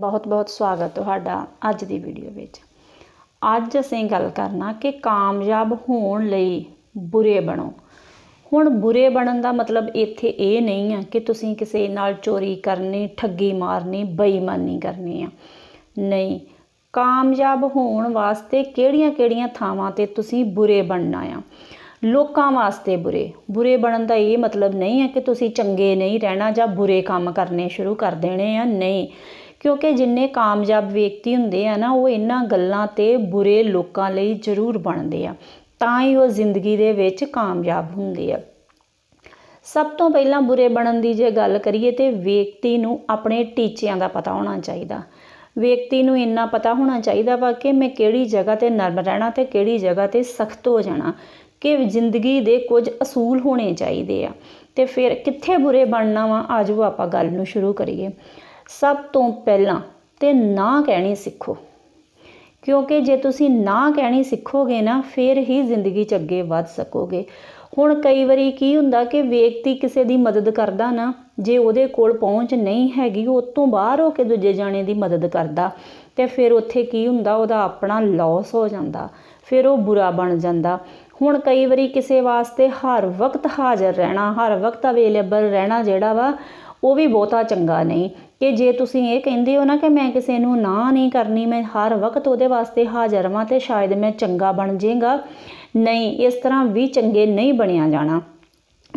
ਬਹੁਤ-ਬਹੁਤ ਸਵਾਗਤ ਤੁਹਾਡਾ ਅੱਜ ਦੀ ਵੀਡੀਓ ਵਿੱਚ। ਅੱਜ ਅਸੀਂ ਗੱਲ ਕਰਨਾ ਕਿ ਕਾਮਯਾਬ ਹੋਣ ਲਈ ਬੁਰੇ ਬਣੋ। ਹੁਣ ਬੁਰੇ ਬਣਨ ਦਾ ਮਤਲਬ ਇੱਥੇ ਇਹ ਨਹੀਂ ਹੈ ਕਿ ਤੁਸੀਂ ਕਿਸੇ ਨਾਲ ਚੋਰੀ ਕਰਨੀ, ਠੱਗੀ ਮਾਰਨੀ, ਬੇਈਮਾਨੀ ਕਰਨੀ ਆ। ਨਹੀਂ, ਕਾਮਯਾਬ ਹੋਣ ਵਾਸਤੇ ਕਿਹੜੀਆਂ-ਕਿਹੜੀਆਂ ਥਾਵਾਂ ਤੇ ਤੁਸੀਂ ਬੁਰੇ ਬਣਨਾ ਆ? ਲੋਕਾਂ ਵਾਸਤੇ ਬੁਰੇ। ਬੁਰੇ ਬਣਨ ਦਾ ਇਹ ਮਤਲਬ ਨਹੀਂ ਹੈ ਕਿ ਤੁਸੀਂ ਚੰਗੇ ਨਹੀਂ ਰਹਿਣਾ ਜਾਂ ਬੁਰੇ ਕੰਮ ਕਰਨੇ ਸ਼ੁਰੂ ਕਰ ਦੇਣੇ ਆ। ਨਹੀਂ ਕਿਉਂਕਿ ਜਿੰਨੇ ਕਾਮਯਾਬ ਵਿਅਕਤੀ ਹੁੰਦੇ ਆ ਨਾ, ਉਹ ਇਹਨਾਂ ਗੱਲਾਂ ਤੇ ਬੁਰੇ ਲੋਕਾਂ ਲਈ ਜ਼ਰੂਰ ਬਣਦੇ ਆ। ਤਾਂ ਹੀ ਉਹ ਜ਼ਿੰਦਗੀ ਦੇ ਵਿੱਚ ਕਾਮਯਾਬ ਹੁੰਦੇ ਆ। ਸਭ ਤੋਂ ਪਹਿਲਾਂ ਬੁਰੇ ਬਣਨ ਦੀ ਜੇ ਗੱਲ ਕਰੀਏ ਤੇ ਵਿਅਕਤੀ ਨੂੰ ਆਪਣੇ ਟੀਚਿਆਂ ਦਾ ਪਤਾ ਹੋਣਾ ਚਾਹੀਦਾ। ਵਿਅਕਤੀ ਨੂੰ ਇੰਨਾ ਪਤਾ ਹੋਣਾ ਚਾਹੀਦਾ ਵਾ ਕਿ ਮੈਂ ਕਿਹੜੀ ਜਗ੍ਹਾ ਤੇ ਨਰਮ ਰਹਿਣਾ ਤੇ ਕਿਹੜੀ ਜਗ੍ਹਾ ਤੇ ਸਖਤ ਹੋ ਜਾਣਾ, ਕਿ ਜ਼ਿੰਦਗੀ ਦੇ ਕੁਝ ਅਸੂਲ ਹੋਣੇ ਚਾਹੀਦੇ ਆ। ਤੇ ਫਿਰ ਕਿੱਥੇ ਬੁਰੇ ਬਣਨਾ ਵਾ, ਆਜੋ ਆਪਾਂ ਗੱਲ ਨੂੰ ਸ਼ੁਰੂ ਕਰੀਏ। ਸਭ ਤੋਂ ਪਹਿਲਾਂ ਤੇ ਨਾ ਕਹਿਣੀ ਸਿੱਖੋ। ਕਿਉਂਕਿ ਜੇ ਤੁਸੀਂ ਨਾ ਕਹਿਣੀ ਸਿੱਖੋਗੇ ਨਾ, ਫਿਰ ਹੀ ਜ਼ਿੰਦਗੀ 'ਚ ਅੱਗੇ ਵੱਧ ਸਕੋਗੇ। ਹੁਣ ਕਈ ਵਾਰੀ ਕੀ ਹੁੰਦਾ ਕਿ ਵਿਅਕਤੀ ਕਿਸੇ ਦੀ ਮਦਦ ਕਰਦਾ ਨਾ, ਜੇ ਉਹਦੇ ਕੋਲ ਪਹੁੰਚ ਨਹੀਂ ਹੈਗੀ, ਉਹ ਤੋਂ ਬਾਹਰ ਹੋ ਕੇ ਦੂਜੇ ਜਾਣੇ ਦੀ ਮਦਦ ਕਰਦਾ, ਤੇ ਫਿਰ ਉੱਥੇ ਕੀ ਹੁੰਦਾ, ਉਹਦਾ ਆਪਣਾ ਲਾਸ ਹੋ ਜਾਂਦਾ, ਫਿਰ ਉਹ ਬੁਰਾ ਬਣ ਜਾਂਦਾ। ਹੁਣ ਕਈ ਵਾਰੀ ਕਿਸੇ ਵਾਸਤੇ ਹਰ ਵਕਤ ਹਾਜ਼ਰ ਰਹਿਣਾ, ਹਰ ਵਕਤ ਅਵੇਲੇਬਲ ਰਹਿਣਾ ਜਿਹੜਾ ਵਾ, ਉਹ ਵੀ ਬਹੁਤਾ ਚੰਗਾ ਨਹੀਂ। ਕਿ ਜੇ ਤੁਸੀਂ ਇਹ ਕਹਿੰਦੇ ਹੋ ਨਾ ਕਿ ਮੈਂ ਕਿਸੇ ਨੂੰ ਨਾ ਨਹੀਂ ਕਰਨੀ, ਮੈਂ ਹਰ ਵਕਤ ਉਹਦੇ ਵਾਸਤੇ ਹਾਜ਼ਰ ਵਾਂ ਤੇ ਸ਼ਾਇਦ ਮੈਂ ਚੰਗਾ ਬਣ ਜਾਏਗਾ। ਨਹੀਂ, ਇਸ ਤਰ੍ਹਾਂ ਵੀ ਚੰਗੇ ਨਹੀਂ ਬਣਿਆ ਜਾਣਾ।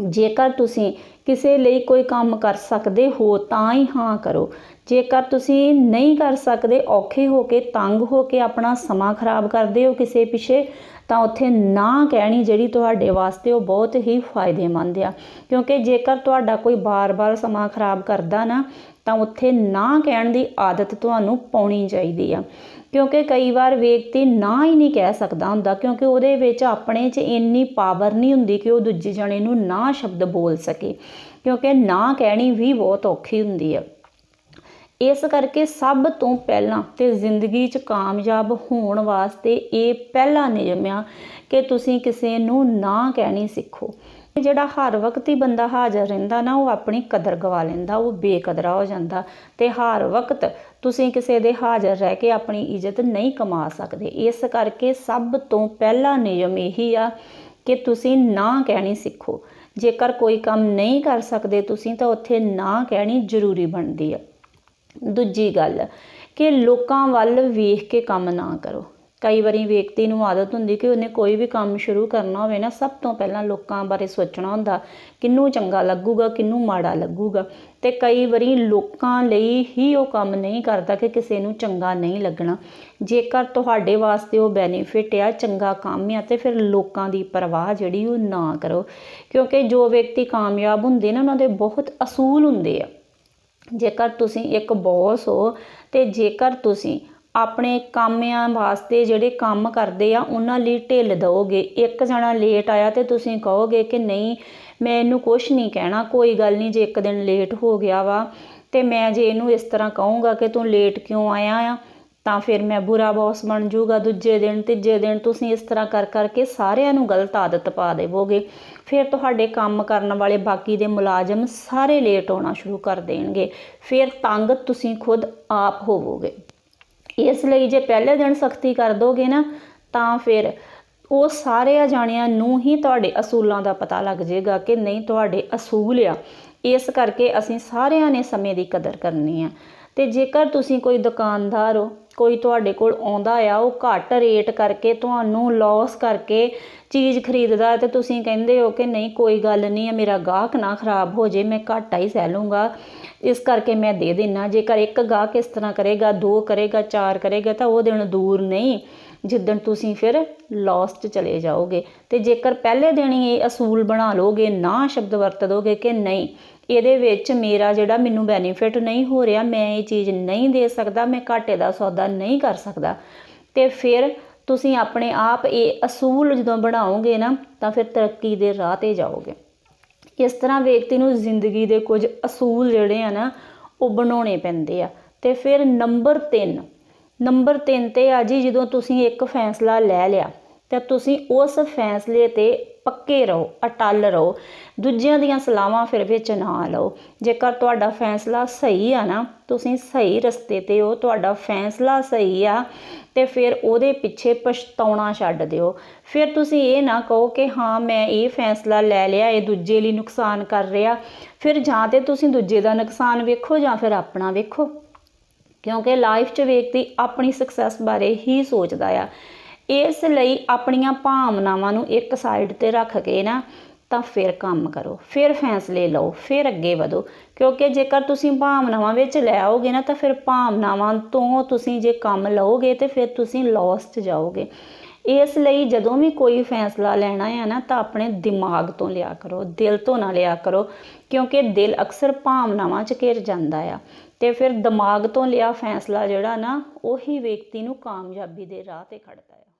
ਜੇਕਰ ਤੁਸੀਂ ਕਿਸੇ ਲਈ ਕੋਈ ਕੰਮ ਕਰ ਸਕਦੇ ਹੋ, ਤਾਂ ਹੀ ਹਾਂ ਕਰੋ। ਜੇਕਰ ਤੁਸੀਂ ਨਹੀਂ ਕਰ ਸਕਦੇ, ਔਖੇ ਹੋ ਕੇ, ਤੰਗ ਹੋ ਕੇ ਆਪਣਾ ਸਮਾਂ ਖਰਾਬ ਕਰਦੇ ਹੋ ਕਿਸੇ ਪਿੱਛੇ, ਤਾਂ ਉੱਥੇ ਨਾ ਕਹਿਣੀ ਜਿਹੜੀ ਤੁਹਾਡੇ ਵਾਸਤੇ ਉਹ ਬਹੁਤ ਹੀ ਫਾਇਦੇਮੰਦ ਆ। ਕਿਉਂਕਿ ਜੇਕਰ ਤੁਹਾਡਾ ਕੋਈ ਬਾਰ-ਬਾਰ ਸਮਾਂ ਖਰਾਬ ਕਰਦਾ ਨਾ ਤਾਂ ਉੱਥੇ ਨਾ ਕਹਿਣ ਦੀ ਆਦਤ ਤੁਹਾਨੂੰ ਪਾਉਣੀ ਚਾਹੀਦੀ ਆ। ਕਿਉਂਕਿ ਕਈ ਵਾਰ ਵਿਅਕਤੀ ਨਾ ਹੀ ਨਹੀਂ ਕਹਿ ਸਕਦਾ ਹੁੰਦਾ, ਕਿਉਂਕਿ ਉਹਦੇ ਵਿੱਚ ਆਪਣੇ 'ਚ ਇੰਨੀ ਪਾਵਰ ਨਹੀਂ ਹੁੰਦੀ ਕਿ ਉਹ ਦੂਜੇ ਜਣੇ ਨੂੰ ਨਾ ਸ਼ਬਦ ਬੋਲ ਸਕੇ। ਕਿਉਂਕਿ ਨਾ ਕਹਿਣੀ ਵੀ ਬਹੁਤ ਔਖੀ ਹੁੰਦੀ ਆ। ਇਸ ਕਰਕੇ ਸਭ ਤੋਂ ਪਹਿਲਾਂ ਤੇ ਜ਼ਿੰਦਗੀ 'ਚ ਕਾਮਯਾਬ ਹੋਣ ਵਾਸਤੇ ਇਹ ਪਹਿਲਾ ਨਿਯਮ ਆ ਕਿ ਤੁਸੀਂ ਕਿਸੇ ਨੂੰ ਨਾ ਕਹਿਣੀ ਸਿੱਖੋ। ਜਿਹੜਾ ਹਰ ਵਕਤ ਹੀ ਬੰਦਾ ਹਾਜ਼ਰ ਰਹਿੰਦਾ ਨਾ, ਉਹ ਆਪਣੀ ਕਦਰ ਗਵਾ ਲੈਂਦਾ, ਉਹ ਬੇਕਦਰਾ ਹੋ ਜਾਂਦਾ ਤੇ ਹਰ ਵਕਤ ਤੁਸੀਂ ਕਿਸੇ ਦੇ ਹਾਜ਼ਰ ਰਹਿ ਕੇ ਆਪਣੀ ਇੱਜ਼ਤ ਨਹੀਂ ਕਮਾ ਸਕਦੇ। ਇਸ ਕਰਕੇ ਸਭ ਤੋਂ ਪਹਿਲਾ ਨਿਯਮ ਇਹੀ ਆ ਕਿ ਤੁਸੀਂ ਨਾ ਕਹਿਣੀ ਸਿੱਖੋ। ਜੇਕਰ ਕੋਈ ਕੰਮ ਨਹੀਂ ਕਰ ਸਕਦੇ ਤੁਸੀਂ ਤਾਂ ਉੱਥੇ ਨਾ ਕਹਿਣੀ ਜ਼ਰੂਰੀ ਬਣਦੀ ਆ। ਦੂਜੀ ਗੱਲ ਕਿ ਲੋਕਾਂ ਵੱਲ ਵੇਖ ਕੇ ਕੰਮ ਨਾ ਕਰੋ। ਕਈ ਵਾਰੀ ਵਿਅਕਤੀ ਨੂੰ ਆਦਤ ਹੁੰਦੀ ਕਿ ਉਹਨੇ ਕੋਈ ਵੀ ਕੰਮ ਸ਼ੁਰੂ ਕਰਨਾ ਹੋਵੇ ਨਾ, ਸਭ ਤੋਂ ਪਹਿਲਾਂ ਲੋਕਾਂ ਬਾਰੇ ਸੋਚਣਾ ਹੁੰਦਾ, ਕਿੰਨੂੰ ਚੰਗਾ ਲੱਗੂਗਾ, ਕਿੰਨੂੰ ਮਾੜਾ ਲੱਗੂਗਾ। ਤੇ ਕਈ ਵਾਰੀ ਲੋਕਾਂ ਲਈ ਹੀ ਉਹ ਕੰਮ ਨਹੀਂ ਕਰਦਾ ਕਿ ਕਿਸੇ ਨੂੰ ਚੰਗਾ ਨਹੀਂ ਲੱਗਣਾ। ਜੇਕਰ ਤੁਹਾਡੇ ਵਾਸਤੇ ਉਹ ਬੈਨੀਫਿਟ ਆ, ਚੰਗਾ ਕੰਮ ਆ, ਤੇ ਫਿਰ ਲੋਕਾਂ ਦੀ ਪਰਵਾਹ ਜਿਹੜੀ ਉਹ ਨਾ ਕਰੋ। ਕਿਉਂਕਿ ਜੋ ਵਿਅਕਤੀ ਕਾਮਯਾਬ ਹੁੰਦੇ ਨੇ, ਉਹਨਾਂ ਦੇ ਬਹੁਤ ਅਸੂਲ ਹੁੰਦੇ ਆ। ਜੇਕਰ ਤੁਸੀਂ ਇੱਕ ਬੌਸ ਹੋ ਤੇ ਜੇਕਰ ਤੁਸੀਂ ਆਪਣੇ ਕਾਮਿਆਂ ਵਾਸਤੇ ਜਿਹੜੇ ਕੰਮ ਕਰਦੇ ਆ, ਉਹਨਾਂ ਲਈ ਢਿੱਲ ਦਿਓਗੇ ਇੱਕ ਜਣਾ ਲੇਟ ਆਇਆ ਤੇ ਤੁਸੀਂ ਕਹੋਗੇ ਕਿ ਨਹੀਂ, ਮੈਂ ਇਹਨੂੰ ਕੁਝ ਨਹੀਂ ਕਹਿਣਾ, ਕੋਈ ਗੱਲ ਨਹੀਂ, ਜੇ ਇੱਕ ਦਿਨ ਲੇਟ ਹੋ ਗਿਆ ਵਾ ਤੇ ਮੈਂ ਜੇ ਇਹਨੂੰ ਇਸ ਤਰ੍ਹਾਂ ਕਹੂੰਗਾ ਕਿ ਤੂੰ ਲੇਟ ਕਿਉਂ ਆਇਆ ਆ ਤਾਂ ਫਿਰ ਮੈਂ ਬੁਰਾ ਬੌਸ ਬਣ ਜਾਊਗਾ ਦੂਜੇ ਦਿਨ, ਤੀਜੇ ਦਿਨ ਤੁਸੀਂ ਇਸ ਤਰ੍ਹਾਂ ਕਰ, ਕਰਕੇ ਸਾਰਿਆਂ ਨੂੰ ਗਲਤ ਆਦਤ ਪਾ ਦੇਵੋਗੇ। ਫਿਰ ਤੁਹਾਡੇ ਕੰਮ ਕਰਨ ਵਾਲੇ ਬਾਕੀ ਦੇ ਮੁਲਾਜ਼ਮ ਸਾਰੇ ਲੇਟ ਆਉਣਾ ਸ਼ੁਰੂ ਕਰ ਦੇਣਗੇ। ਫਿਰ ਤੰਗ ਤੁਸੀਂ ਖੁਦ ਆਪ ਹੋਵੋਗੇ। ਇਸ ਲਈ ਜੇ ਪਹਿਲੇ ਦਿਨ ਸਖਤੀ ਕਰ ਦੋਗੇ ਨਾ, ਤਾਂ ਫਿਰ ਉਹ ਸਾਰੇ ਜਾਣਿਆਂ ਨੂੰ ਹੀ ਤੁਹਾਡੇ ਅਸੂਲਾਂ ਦਾ ਪਤਾ ਲੱਗ ਜਾਏਗਾ ਕਿ ਨਹੀਂ ਤੁਹਾਡੇ ਅਸੂਲ ਆ। ਇਸ ਕਰਕੇ ਅਸੀਂ ਸਾਰਿਆਂ ਨੇ ਸਮੇਂ ਦੀ ਕਦਰ ਕਰਨੀ ਆ। ਤੇ ਜੇਕਰ ਤੁਸੀਂ ਕੋਈ ਦੁਕਾਨਦਾਰ ਹੋ, ਕੋਈ ਤੁਹਾਡੇ ਕੋਲ ਆਉਂਦਾ ਆ, ਉਹ ਘੱਟ ਰੇਟ ਕਰਕੇ ਤੁਹਾਨੂੰ ਲਾਸ ਕਰਕੇ ਚੀਜ਼ ਖਰੀਦਦਾ ਤੇ ਤੁਸੀਂ ਕਹਿੰਦੇ ਹੋ ਕਿ ਨਹੀਂ, ਕੋਈ ਗੱਲ ਨਹੀਂ ਹੈ ਮੇਰਾ ਗਾਹਕ ਨਾ ਖਰਾਬ ਹੋ ਜੇ, ਮੈਂ ਘਾਟਾ ਹੀ ਸਹਿ ਲੂੰਗਾ। ਇਸ ਕਰਕੇ ਮੈਂ ਦੇ ਦੇਣਾ ਜੇਕਰ ਇੱਕ ਗਾਹਕ ਇਸ ਤਰ੍ਹਾਂ ਕਰੇਗਾ, ਦੋ ਕਰੇਗਾ, ਚਾਰ ਕਰੇਗਾ, ਤਾਂ ਉਹ ਦਿਨ ਦੂਰ ਨਹੀਂ। ਜਿੱਦਣ ਤੁਸੀਂ ਫਿਰ ਲਾਸ 'ਚ ਚਲੇ ਜਾਓਗੇ ਤੇ ਜੇਕਰ ਪਹਿਲੇ ਦਿਨ ਹੀ ਇਹ ਅਸੂਲ ਬਣਾ ਲੋਗੇ, ਨਾ ਸ਼ਬਦ ਵਰਤ ਦੋਗੇ ਕਿ ਨਹੀਂ, ਇਹਦੇ ਵਿੱਚ ਮੇਰਾ ਜਿਹੜਾ ਮੈਨੂੰ ਬੈਨੀਫਿਟ ਨਹੀਂ ਹੋ ਰਿਹਾ, ਮੈਂ ਇਹ ਚੀਜ਼ ਨਹੀਂ ਦੇ ਸਕਦਾ, ਮੈਂ ਘਾਟੇ ਦਾ ਸੌਦਾ ਨਹੀਂ ਕਰ ਸਕਦਾ, ਤੇ ਫਿਰ ਤੁਸੀਂ ਆਪਣੇ ਆਪ ਇਹ ਅਸੂਲ ਜਦੋਂ ਬਣਾਓਗੇ ਨਾ, ਤਾਂ ਫਿਰ ਤਰੱਕੀ ਦੇ ਰਾਹ ਤੇ ਜਾਓਗੇ। ਇਸ ਤਰ੍ਹਾਂ ਵਿਅਕਤੀ ਨੂੰ ਜ਼ਿੰਦਗੀ ਦੇ ਕੁਝ ਅਸੂਲ ਜਿਹੜੇ ਆ ਨਾ, ਉਹ ਬਣਾਉਣੇ ਪੈਂਦੇ ਆ। ਤੇ ਫਿਰ ਨੰਬਰ 3 ਨੰਬਰ 3 ਤੇ ਆ ਜੀ, ਜਦੋਂ ਤੁਸੀਂ ਇੱਕ ਫੈਸਲਾ ਲੈ ਲਿਆ, ਤਾਂ ਤੁਸੀਂ ਉਸ ਫੈਸਲੇ ਤੇ ਪੱਕੇ ਰਹੋ, ਅਟਲ ਰਹੋ। ਦੂਜਿਆਂ ਦੀਆਂ ਸਲਾਹਾਂ ਫਿਰ ਵਿੱਚ ਨਾ ਲਓ। ਜੇਕਰ ਤੁਹਾਡਾ ਫੈਸਲਾ ਸਹੀ ਆ ਨਾ, ਤੁਸੀਂ ਸਹੀ ਰਸਤੇ ਤੇ ਹੋ, ਤੁਹਾਡਾ ਫੈਸਲਾ ਸਹੀ ਆ, ਤੇ ਫਿਰ ਉਹਦੇ ਪਿੱਛੇ ਪਛਤਾਉਣਾ ਛੱਡ ਦਿਓ। ਫਿਰ ਤੁਸੀਂ ਇਹ ਨਾ ਕਹੋ ਕਿ ਹਾਂ, ਮੈਂ ਇਹ ਫੈਸਲਾ ਲੈ ਲਿਆ, ਇਹ ਦੂਜੇ ਲਈ ਨੁਕਸਾਨ ਕਰ ਰਿਹਾ। ਫਿਰ ਜਾਂ ਤੇ ਤੁਸੀਂ ਦੂਜੇ ਦਾ ਨੁਕਸਾਨ ਵੇਖੋ ਜਾਂ ਫਿਰ ਆਪਣਾ ਵੇਖੋ। ਕਿਉਂਕਿ ਲਾਈਫ 'ਚ ਵਿਅਕਤੀ ਆਪਣੀ ਸਕਸੈਸ ਬਾਰੇ ਹੀ ਸੋਚਦਾ ਆ। ਇਸ ਲਈ ਆਪਣੀਆਂ ਭਾਵਨਾਵਾਂ ਨੂੰ ਇੱਕ ਸਾਈਡ ਤੇ ਰੱਖ ਕੇ ਨਾ ਤਾਂ ਫਿਰ ਕੰਮ ਕਰੋ, ਫਿਰ ਫੈਸਲੇ ਲਓ, ਫਿਰ ਅੱਗੇ ਵਧੋ। ਕਿਉਂਕਿ ਜੇਕਰ ਤੁਸੀਂ ਭਾਵਨਾਵਾਂ ਵਿੱਚ ਲੈ ਆਓਗੇ ਨਾ ਤਾਂ ਫਿਰ ਭਾਵਨਾਵਾਂ ਤੋਂ ਤੁਸੀਂ ਜੇ ਕੰਮ ਲਓਗੇ ਤੇ ਫਿਰ ਤੁਸੀਂ ਲਾਸ 'ਚ ਜਾਓਗੇ। ਇਸ ਲਈ ਜਦੋਂ ਵੀ ਕੋਈ ਫੈਸਲਾ ਲੈਣਾ ਹੈ ਨਾ, ਤਾਂ ਆਪਣੇ ਦਿਮਾਗ ਤੋਂ ਲਿਆ ਕਰੋ, ਦਿਲ ਤੋਂ ਨਾ ਲਿਆ ਕਰੋ, ਕਿਉਂਕਿ ਦਿਲ ਅਕਸਰ ਭਾਵਨਾਵਾਂ 'ਚ ਘਿਰ ਜਾਂਦਾ ਆ। ਤੇ ਫਿਰ ਦਿਮਾਗ ਤੋਂ ਲਿਆ ਫੈਸਲਾ ਜਿਹੜਾ ਨਾ, ਉਹੀ ਵਿਅਕਤੀ ਨੂੰ ਕਾਮਯਾਬੀ ਦੇ ਰਾਹ ਤੇ ਖੜਦਾ ਆ।